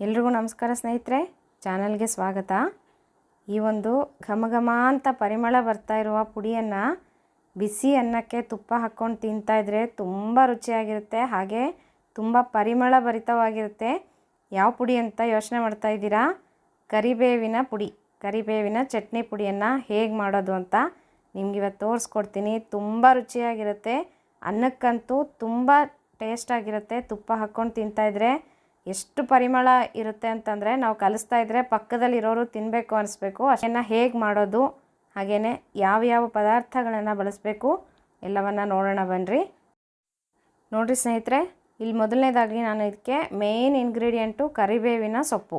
ಎಲ್ರಿಗೂ ನಮಸ್ಕಾರ ಸ್ನೇಹಿತರೆ, ಚಾನಲ್ಗೆ ಸ್ವಾಗತ. ಈ ಒಂದು ಘಮ ಘಮ ಅಂತ ಪರಿಮಳ ಬರ್ತಾ ಇರುವ ಪುಡಿಯನ್ನು ಬಿಸಿ ಅನ್ನಕ್ಕೆ ತುಪ್ಪ ಹಾಕ್ಕೊಂಡು ತಿಂತಾಯಿದ್ರೆ ತುಂಬ ರುಚಿಯಾಗಿರುತ್ತೆ, ಹಾಗೆ ತುಂಬ ಪರಿಮಳ ಭರಿತವಾಗಿರುತ್ತೆ ಯಾವ ಪುಡಿ ಅಂತ ಯೋಚನೆ ಮಾಡ್ತಾ ಇದ್ದೀರಾ? ಕರಿಬೇವಿನ ಪುಡಿ. ಕರಿಬೇವಿನ ಚಟ್ನಿ ಪುಡಿಯನ್ನು ಹೇಗೆ ಮಾಡೋದು ಅಂತ ನಿಮ್ಗೆ ಇವತ್ತು ತೋರಿಸ್ಕೊಡ್ತೀನಿ. ತುಂಬ ರುಚಿಯಾಗಿರುತ್ತೆ. ಅನ್ನಕ್ಕಂತೂ ತುಂಬ ಟೇಸ್ಟಾಗಿರುತ್ತೆ. ತುಪ್ಪ ಹಾಕ್ಕೊಂಡು ತಿಂತಾಯಿದ್ರೆ ಎಷ್ಟು ಪರಿಮಳ ಇರುತ್ತೆ ಅಂತಂದರೆ ನಾವು ಕಲಿಸ್ತಾ ಇದ್ದರೆ ಪಕ್ಕದಲ್ಲಿರೋರು ತಿನ್ನಬೇಕು ಅನಿಸ್ಬೇಕು. ಅಷ್ಟನ್ನು ಹೇಗೆ ಮಾಡೋದು ಹಾಗೆಯೇ ಯಾವ್ಯಾವ ಪದಾರ್ಥಗಳನ್ನು ಬಳಸಬೇಕು ಎಲ್ಲವನ್ನು ನೋಡೋಣ ಬನ್ನಿರಿ ನೋಡಿರಿ ಸ್ನೇಹಿತರೆ, ಇಲ್ಲಿ ಮೊದಲನೇದಾಗಿ ನಾನು ಇದಕ್ಕೆ ಮೇಯ್ನ್ ಇಂಗ್ರೀಡಿಯೆಂಟು ಕರಿಬೇವಿನ ಸೊಪ್ಪು.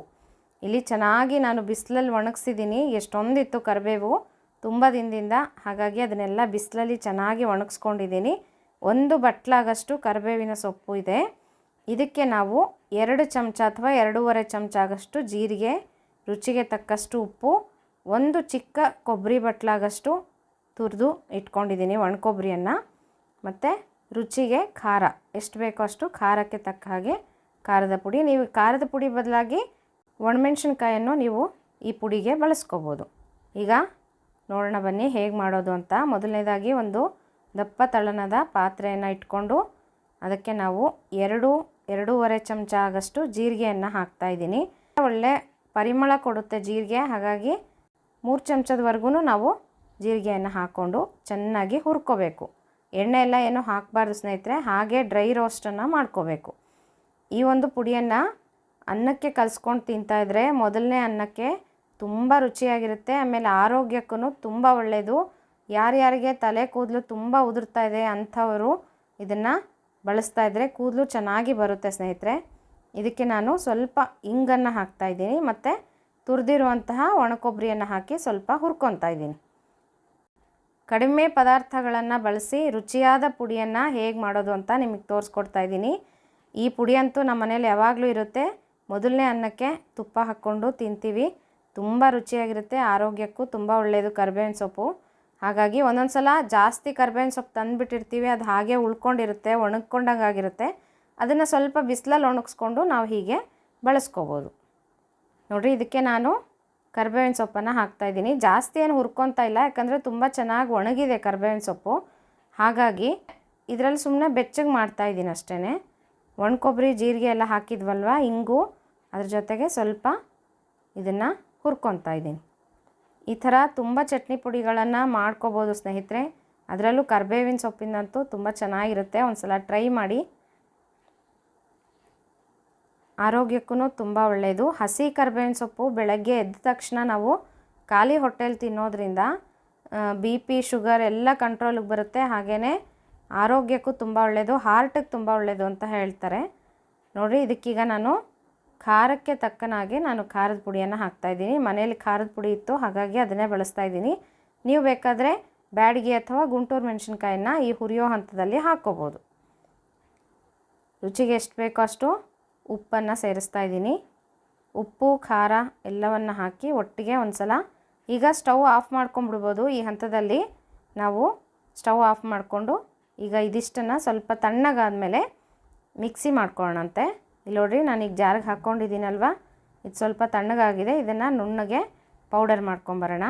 ಇಲ್ಲಿ ಚೆನ್ನಾಗಿ ನಾನು ಬಿಸಿಲಲ್ಲಿ ಒಣಗಿಸಿದ್ದೀನಿ, ಎಷ್ಟೊಂದಿತ್ತು ಕರಿಬೇವು ತುಂಬ ದಿನದಿಂದ, ಹಾಗಾಗಿ ಅದನ್ನೆಲ್ಲ ಬಿಸಿಲಲ್ಲಿ ಚೆನ್ನಾಗಿ ಒಣಗಿಸ್ಕೊಂಡಿದ್ದೀನಿ. ಒಂದು ಬಟ್ಲಾಗಷ್ಟು ಕರಿಬೇವಿನ ಸೊಪ್ಪು ಇದೆ. ಇದಕ್ಕೆ ನಾವು ಎರಡು ಚಮಚ ಅಥವಾ ಎರಡೂವರೆ ಚಮಚ ಆಗಷ್ಟು ಜೀರಿಗೆ, ರುಚಿಗೆ ತಕ್ಕಷ್ಟು ಉಪ್ಪು, ಒಂದು ಚಿಕ್ಕ ಕೊಬ್ಬರಿ ಬಟ್ಲಾಗಷ್ಟು ತುರಿದು ಇಟ್ಕೊಂಡಿದ್ದೀನಿ ಒಣ ಕೊಬ್ಬರಿಯನ್ನು ಮತ್ತು ರುಚಿಗೆ ಖಾರ, ಎಷ್ಟು ಬೇಕೋ ಅಷ್ಟು ಖಾರಕ್ಕೆ ತಕ್ಕ ಹಾಗೆ ಖಾರದ ಪುಡಿ. ನೀವು ಖಾರದ ಪುಡಿ ಬದಲಾಗಿ ಒಣಮೆಣ್ಸಿನ್ಕಾಯನ್ನು ನೀವು ಈ ಪುಡಿಗೆ ಬಳಸ್ಕೋಬೋದು. ಈಗ ನೋಡೋಣ ಬನ್ನಿ ಹೇಗೆ ಮಾಡೋದು ಅಂತ. ಮೊದಲನೇದಾಗಿ ಒಂದು ದಪ್ಪ ತಳನದ ಪಾತ್ರೆಯನ್ನು ಇಟ್ಕೊಂಡು ಅದಕ್ಕೆ ನಾವು ಎರಡು ಎರಡೂವರೆ ಚಮಚ ಆಗಷ್ಟು ಜೀರಿಗೆಯನ್ನು ಹಾಕ್ತಾಯಿದ್ದೀನಿ ಒಳ್ಳೆ ಪರಿಮಳ ಕೊಡುತ್ತೆ ಜೀರಿಗೆ, ಹಾಗಾಗಿ ಮೂರು ಚಮಚದವರೆಗೂ ನಾವು ಜೀರಿಗೆಯನ್ನು ಹಾಕ್ಕೊಂಡು ಚೆನ್ನಾಗಿ ಹುರ್ಕೋಬೇಕು. ಎಣ್ಣೆ ಎಲ್ಲ ಏನು ಹಾಕಬಾರ್ದು ಸ್ನೇಹಿತರೆ, ಹಾಗೆ ಡ್ರೈ ರೋಸ್ಟನ್ನು ಮಾಡ್ಕೋಬೇಕು. ಈ ಒಂದು ಪುಡಿಯನ್ನು ಅನ್ನಕ್ಕೆ ಕಲಿಸ್ಕೊಂಡು ತಿಂತಾಯಿದ್ರೆ ಮೊದಲನೇ ಅನ್ನಕ್ಕೆ ತುಂಬ ರುಚಿಯಾಗಿರುತ್ತೆ, ಆಮೇಲೆ ಆರೋಗ್ಯಕ್ಕೂ ತುಂಬ ಒಳ್ಳೆಯದು ಯಾರ್ಯಾರಿಗೆ ತಲೆ ಕೂದಲು ತುಂಬ ಉದುರ್ತಾ ಇದೆ ಅಂಥವರು ಇದನ್ನು ಬಳಸ್ತಾ ಇದ್ದರೆ ಕೂದಲು ಚೆನ್ನಾಗಿ ಬರುತ್ತೆ ಸ್ನೇಹಿತರೆ. ಇದಕ್ಕೆ ನಾನು ಸ್ವಲ್ಪ ಇಂಗನ್ನು ಹಾಕ್ತಾ ಇದ್ದೀನಿ. ಮತ್ತು ತುರಿದಿರುವಂತಹ ಒಣಕೊಬ್ಬರಿಯನ್ನು ಹಾಕಿ ಸ್ವಲ್ಪ ಹುರ್ಕೊತಾ ಇದ್ದೀನಿ. ಕಡಿಮೆ ಪದಾರ್ಥಗಳನ್ನು ಬಳಸಿ ರುಚಿಯಾದ ಪುಡಿಯನ್ನು ಹೇಗೆ ಮಾಡೋದು ಅಂತ ನಿಮಗೆ ತೋರಿಸ್ಕೊಡ್ತಾ ಇದ್ದೀನಿ. ಈ ಪುಡಿ ಅಂತೂ ನಮ್ಮ ಮನೇಲಿ ಯಾವಾಗಲೂ ಇರುತ್ತೆ. ಮೊದಲನೇ ಅನ್ನಕ್ಕೆ ತುಪ್ಪ ಹಾಕ್ಕೊಂಡು ತಿಂತೀವಿ. ತುಂಬ ರುಚಿಯಾಗಿರುತ್ತೆ. ಆರೋಗ್ಯಕ್ಕೂ ತುಂಬ ಒಳ್ಳೆಯದು ಕರ್ಬೇವಿನ ಸೊಪ್ಪು. ಹಾಗಾಗಿ ಒಂದೊಂದು ಸಲ ಜಾಸ್ತಿ ಕರ್ಬೇವಿನ ಸೊಪ್ಪು ತಂದುಬಿಟ್ಟಿರ್ತೀವಿ, ಅದು ಹಾಗೆ ಉಳ್ಕೊಂಡಿರುತ್ತೆ ಒಣಗ್ಕೊಂಡಂಗೆ ಆಗಿರುತ್ತೆ ಅದನ್ನು ಸ್ವಲ್ಪ ಬಿಸಿಲಲ್ಲಿ ಒಣಗಿಸ್ಕೊಂಡು ನಾವು ಹೀಗೆ ಬಳಸ್ಕೋಬೋದು. ನೋಡಿರಿ, ಇದಕ್ಕೆ ನಾನು ಕರ್ಬೇವಿನ ಸೊಪ್ಪನ್ನು ಹಾಕ್ತಾಯಿದ್ದೀನಿ ಜಾಸ್ತಿ ಏನು ಹುರ್ಕೊತಾ ಇಲ್ಲ, ಯಾಕಂದರೆ ತುಂಬ ಚೆನ್ನಾಗಿ ಒಣಗಿದೆ ಕರ್ಬೇವಿನ ಸೊಪ್ಪು. ಹಾಗಾಗಿ ಇದರಲ್ಲಿ ಸುಮ್ಮನೆ ಬೆಚ್ಚಗೆ ಮಾಡ್ತಾಯಿದ್ದೀನಿ ಅಷ್ಟೇ ಒಣ ಕೊಬ್ಬರಿ ಜೀರಿಗೆ ಎಲ್ಲ ಹಾಕಿದ್ವಲ್ವ, ಇಂಗು. ಅದ್ರ ಜೊತೆಗೆ ಸ್ವಲ್ಪ ಇದನ್ನು ಹುರ್ಕೊತಾ ಇದ್ದೀನಿ. ಈ ಥರ ತುಂಬ ಚಟ್ನಿ ಪುಡಿಗಳನ್ನು ಮಾಡ್ಕೋಬೋದು ಸ್ನೇಹಿತರೆ. ಅದರಲ್ಲೂ ಕರ್ಬೇವಿನ ಸೊಪ್ಪಿನಂತೂ ತುಂಬ ಚೆನ್ನಾಗಿರುತ್ತೆ. ಒಂದು ಸಲ ಟ್ರೈ ಮಾಡಿ. ಆರೋಗ್ಯಕ್ಕೂ ತುಂಬ ಒಳ್ಳೆಯದು. ಹಸಿ ಕರ್ಬೇವಿನ ಸೊಪ್ಪು ಬೆಳಗ್ಗೆ ಎದ್ದ ತಕ್ಷಣ ನಾವು ಖಾಲಿ ಹೊಟ್ಟೆಲಿ ತಿನ್ನೋದ್ರಿಂದ ಬಿ ಪಿ, ಶುಗರ್ ಎಲ್ಲ ಕಂಟ್ರೋಲಿಗೆ ಬರುತ್ತೆ. ಹಾಗೆಯೇ ಆರೋಗ್ಯಕ್ಕೂ ತುಂಬ ಒಳ್ಳೆಯದು, ಹಾರ್ಟಿಗೆ ತುಂಬ ಒಳ್ಳೆಯದು ಅಂತ ಹೇಳ್ತಾರೆ. ನೋಡಿ ಇದಕ್ಕೀಗ ನಾನು ಖಾರಕ್ಕೆ ತಕ್ಕನಾಗೆ ನಾನು ಖಾರದ ಪುಡಿಯನ್ನು ಹಾಕ್ತಾಯಿದ್ದೀನಿ ಮನೆಯಲ್ಲಿ ಖಾರದ ಪುಡಿ ಇತ್ತು, ಹಾಗಾಗಿ ಅದನ್ನೇ ಬಳಸ್ತಾ ಇದ್ದೀನಿ. ನೀವು ಬೇಕಾದರೆ ಬ್ಯಾಡಿಗೆ ಅಥವಾ ಗುಂಟೂರು ಮೆಣಸಿನ್ಕಾಯಿನ ಈ ಹುರಿಯೋ ಹಂತದಲ್ಲಿ ಹಾಕ್ಕೋಬೋದು. ರುಚಿಗೆ ಎಷ್ಟು ಬೇಕೋ ಅಷ್ಟು ಉಪ್ಪನ್ನು ಸೇರಿಸ್ತಾ ಇದ್ದೀನಿ. ಉಪ್ಪು, ಖಾರ ಎಲ್ಲವನ್ನು ಹಾಕಿ ಒಟ್ಟಿಗೆ ಒಂದು ಸಲ ಈಗ ಸ್ಟವ್ ಆಫ್ ಮಾಡ್ಕೊಂಬಿಡ್ಬೋದು ಈ ಹಂತದಲ್ಲಿ ನಾವು ಸ್ಟವ್ ಆಫ್ ಮಾಡಿಕೊಂಡು ಈಗ ಇದಿಷ್ಟನ್ನು ಸ್ವಲ್ಪ ತಣ್ಣಗಾದ ಮೇಲೆ ಮಿಕ್ಸಿ ಮಾಡ್ಕೊಳ್ಳೋಣಂತೆ. ಇಲ್ಲಿ ನೋಡಿರಿ, ನಾನೀಗ ಜಾರಿಗೆ ಹಾಕ್ಕೊಂಡಿದ್ದೀನಲ್ವ? ಇದು ಸ್ವಲ್ಪ ತಣ್ಣಗಾಗಿದೆ. ಇದನ್ನು ನುಣ್ಣಗೆ ಪೌಡರ್ ಮಾಡ್ಕೊಂಬರೋಣ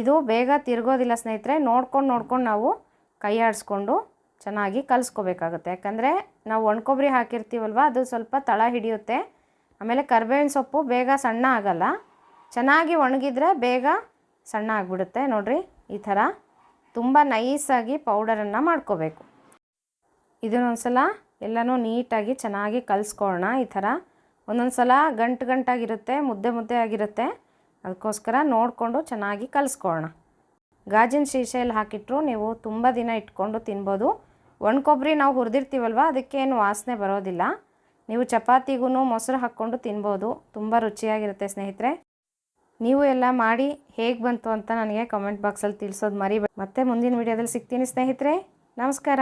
ಇದು ಬೇಗ ತಿರುಗೋದಿಲ್ಲ ಸ್ನೇಹಿತರೆ, ನೋಡ್ಕೊಂಡು ನೋಡ್ಕೊಂಡು ನಾವು ಕೈ ಆಡಿಸ್ಕೊಂಡು ಚೆನ್ನಾಗಿ ಕಲಿಸ್ಕೋಬೇಕಾಗುತ್ತೆ. ಯಾಕಂದರೆ ನಾವು ಒಣಕೊಬ್ಬರಿ ಹಾಕಿರ್ತೀವಲ್ವ, ಅದು ಸ್ವಲ್ಪ ತಳ ಹಿಡಿಯುತ್ತೆ. ಆಮೇಲೆ ಕರ್ಬೇವಿನ ಸೊಪ್ಪು ಬೇಗ ಸಣ್ಣ ಆಗಲ್ಲ. ಚೆನ್ನಾಗಿ ಒಣಗಿದ್ರೆ ಬೇಗ ಸಣ್ಣ ಆಗಿಬಿಡುತ್ತೆ. ನೋಡಿರಿ, ಈ ಥರ ತುಂಬ ನೈಸಾಗಿ ಪೌಡರನ್ನು ಮಾಡ್ಕೋಬೇಕು. ಇದನ್ನೊಂದು ಸಲ ಎಲ್ಲನೂ ನೀಟಾಗಿ ಚೆನ್ನಾಗಿ ಕಲಿಸ್ಕೊಳ್ಳೋಣ ಈ ಥರ. ಒಂದೊಂದು ಸಲ ಗಂಟು ಗಂಟಾಗಿರುತ್ತೆ, ಮುದ್ದೆ ಮುದ್ದೆ ಆಗಿರುತ್ತೆ ಅದಕ್ಕೋಸ್ಕರ ನೋಡಿಕೊಂಡು ಚೆನ್ನಾಗಿ ಕಲಿಸ್ಕೊಳ್ಳೋಣ ಗಾಜಿನ ಶೀಶೆಯಲ್ಲಿ ಹಾಕಿಟ್ರು, ನೀವು ತುಂಬ ದಿನ ಇಟ್ಕೊಂಡು ತಿನ್ಬೋದು. ಒಣ ಕೊಬ್ಬರಿ ನಾವು ಹುರಿದಿರ್ತೀವಲ್ವ, ಅದಕ್ಕೇನು ವಾಸನೆ ಬರೋದಿಲ್ಲ. ನೀವು ಚಪಾತಿಗೂ ಮೊಸರು ಹಾಕ್ಕೊಂಡು ತಿನ್ಬೋದು, ತುಂಬ ರುಚಿಯಾಗಿರುತ್ತೆ ಸ್ನೇಹಿತರೆ. ನೀವು ಎಲ್ಲ ಮಾಡಿ ಹೇಗೆ ಬಂತು ಅಂತ ನನಗೆ ಕಮೆಂಟ್ ಬಾಕ್ಸಲ್ಲಿ ತಿಳಿಸೋದು ಮರಿಬೇಡಿ. ಮತ್ತೆ ಮುಂದಿನ ವೀಡಿಯೋದಲ್ಲಿ ಸಿಗ್ತೀನಿ ಸ್ನೇಹಿತರೆ. ನಮಸ್ಕಾರ.